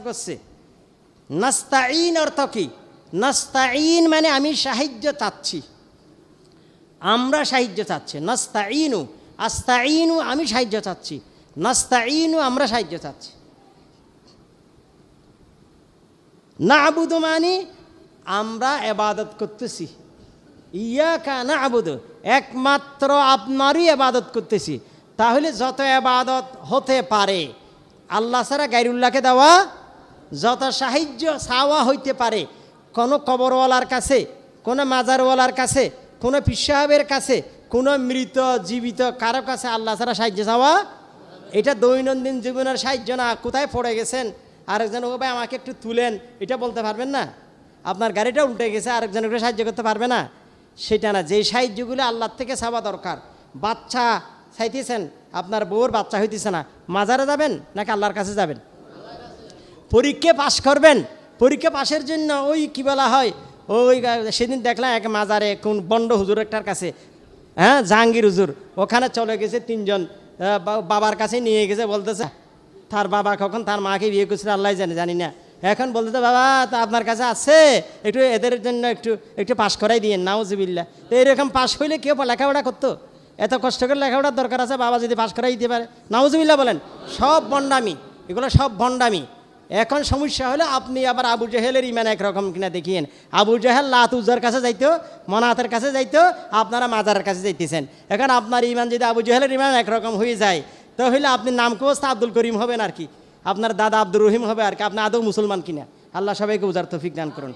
করছে নাস্তাইন অর্থ কি? নাস্তাইন মানে আমি সাহায্য চাচ্ছি। আমরা সাহায্য চাচ্ছি। নাস্তাইনু আস্তাইনু আমি সাহায্য চাচ্ছি। নাস্তাইনু আমরা সাহায্য চাচ্ছি। না আবুদু মানে আমরা এবাদত করতেছি। ইয়া কা না আবুদু একমাত্র আপনারই এবাদত করতেছি। তাহলে যত এবাদত হতে পারে, আল্লাহ ছাড়া গাইরুল্লাহকে দেওয়া যত সাহায্য চাওয়া হইতে পারে, কোনো কবরওয়ালার কাছে, কোনো মাজারওয়ালার কাছে, কোনো পিসাহের কাছে, কোনো মৃত, জীবিত কারও কাছে আল্লাহ ছাড়া সাহায্য চাওয়া, এটা দৈনন্দিন জীবনের সাহায্য না। কোথায় পড়ে গেছেন? আরেকজন ও ভাই, আমাকে একটু তুলেন। এটা বলতে পারবেন না? আপনার গাড়িটা উল্টে গেছে, আরেকজন একটু সাহায্য করতে পারবে না? সেটা না যেই সাহায্যগুলো আল্লাহর থেকে চাওয়া দরকার। বাচ্চা, চাইতেছেন, আপনার বউর বাচ্চা হইতেছে না। মাজারে যাবেন নাকি আল্লাহর কাছে যাবেন? পরীক্ষা পাশ করবেন। পরীক্ষা পাশের জন্য ওই কি বলা হয়, ওই সেদিন দেখলাম এক মাজারে কোন বন্ড হুজুর একটার কাছে হ্যাঁ জাহাঙ্গীর হুজুর, ওখানে চলে গেছে তিনজন বাবার কাছে নিয়ে গেছে, বলতেছে, তার বাবা কখন তার মাকে বিয়ে করছিল আল্লাহ জানে, জানি না। এখন বলতেছে, বাবা, তা আপনার কাছে আছে? একটু এদের জন্য একটু একটু পাশ করাই দিয়ে নাউজিবিল্লা তো এরকম পাশ হইলে কেউ লেখাপড়া করতো? এত কষ্ট করে লেখাপড়ার দরকার আছে, বাবা যদি পাশ করাই দিতে পারে নাউজিবিল্লা বলেন, সব ভণ্ডামি এগুলো সব ভণ্ডামি এখন সমস্যা হলে আপনি আবার আবু জাহেলের ইমান একরকম কিনা দেখিয়েন। আবু জাহেল লাত উজ্জার কাছে যাইতো, মনাতের কাছে যাইতো, আপনারা মাজারের কাছে যাইতেছেন। এখন আপনার ইমান যদি আবু জাহেলের ইমান একরকম হয়ে যায় তো হইলে আপনি নাম কোস্তা আব্দুল করিম হবেন আর কি। আপনার দাদা আব্দুর রহিম হবে আর কি, আপনি আদৌ মুসলমান কিনা। আল্লাহ সবাইকে উজার তফিক দান করুন।